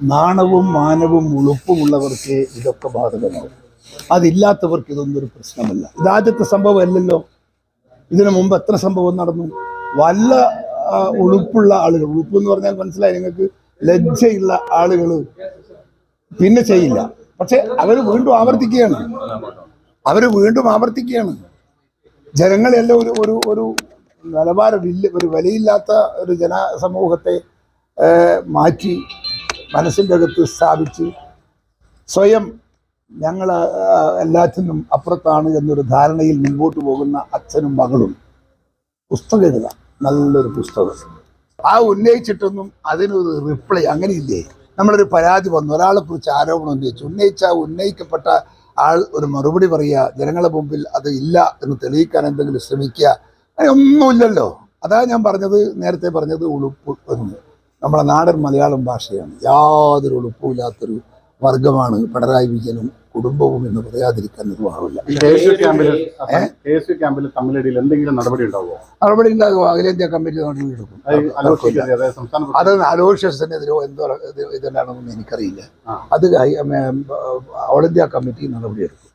നാണവും മാനവും ഉളുപ്പുമുള്ളവർക്ക് ഇതൊക്കെ ബാധകമാവും അതില്ലാത്തവർക്ക് ഇതൊന്നും ഒരു പ്രശ്നമല്ല. ഇതാദ്യത്തെ സംഭവം അല്ലല്ലോ. ഇതിനു മുമ്പ് എത്ര സംഭവം നടന്നു? വല്ല ഉളുപ്പുള്ള ആളുകൾ ഉളുപ്പ് എന്ന് പറഞ്ഞാൽ മനസ്സിലായി നിങ്ങൾക്ക് ലജ്ജയുള്ള ആളുകൾ പിന്നെ ചെയ്യില്ല. പക്ഷെ അവർ വീണ്ടും ആവർത്തിക്കുകയാണ്. അവർ വീണ്ടും ആവർത്തിക്കുകയാണ്. ജനങ്ങളെല്ലാം ഒരു ഒരു ഒരു നിലവാരമില്ല ഒരു വിലയില്ലാത്ത ഒരു ജനസമൂഹത്തെ മാറ്റി മനസ്സിന്റെ അകത്ത് സ്ഥാപിച്ച് സ്വയം ഞങ്ങൾ എല്ലാറ്റിനും അപ്പുറത്താണ് എന്നൊരു ധാരണയിൽ മുമ്പോട്ട് പോകുന്ന അച്ഛനും മകളും. പുസ്തകം എഴുത നല്ലൊരു പുസ്തകം. ആ ഉന്നയിച്ചിട്ടൊന്നും അതിനൊരു റിപ്ലൈ അങ്ങനെയില്ലേ? നമ്മളൊരു പരാതി വന്നു. ഒരാളെ കുറിച്ച് ആരോപണം ഉന്നയിച്ചു. ഉന്നയിച്ച ഉന്നയിക്കപ്പെട്ട ആൾ ഒരു മറുപടി പറയുക ജനങ്ങളുടെ മുമ്പിൽ അത് ഇല്ല എന്ന് തെളിയിക്കാൻ എന്തെങ്കിലും ശ്രമിക്കുക അങ്ങനെ ഒന്നുമില്ലല്ലോ അതാണ് ഞാൻ പറഞ്ഞത് നേരത്തെ പറഞ്ഞത് ഉളുപ്പ് എന്ന്. നമ്മളെ നാടൻ മലയാളം ഭാഷയാണ് യാതൊരു ഉളുപ്പുമില്ലാത്തൊരു വർഗമാണ് പിണറായി വിജയനും കുടുംബവും എന്ന് പറയാതിരിക്കാൻ നിർവാഹമില്ല നടപടി ഉണ്ടാവുമോ നടപടി ഉണ്ടാകും അഖിലേന്ത്യാ കമ്മിറ്റി നടപടി എടുക്കും അത് അലോഷ്യസിനെതിരോ എന്തോ ഇത് ഇതിലാണെന്നൊന്നും എനിക്കറിയില്ല അത് ഓൾ ഇന്ത്യ കമ്മിറ്റി നടപടിയെടുക്കും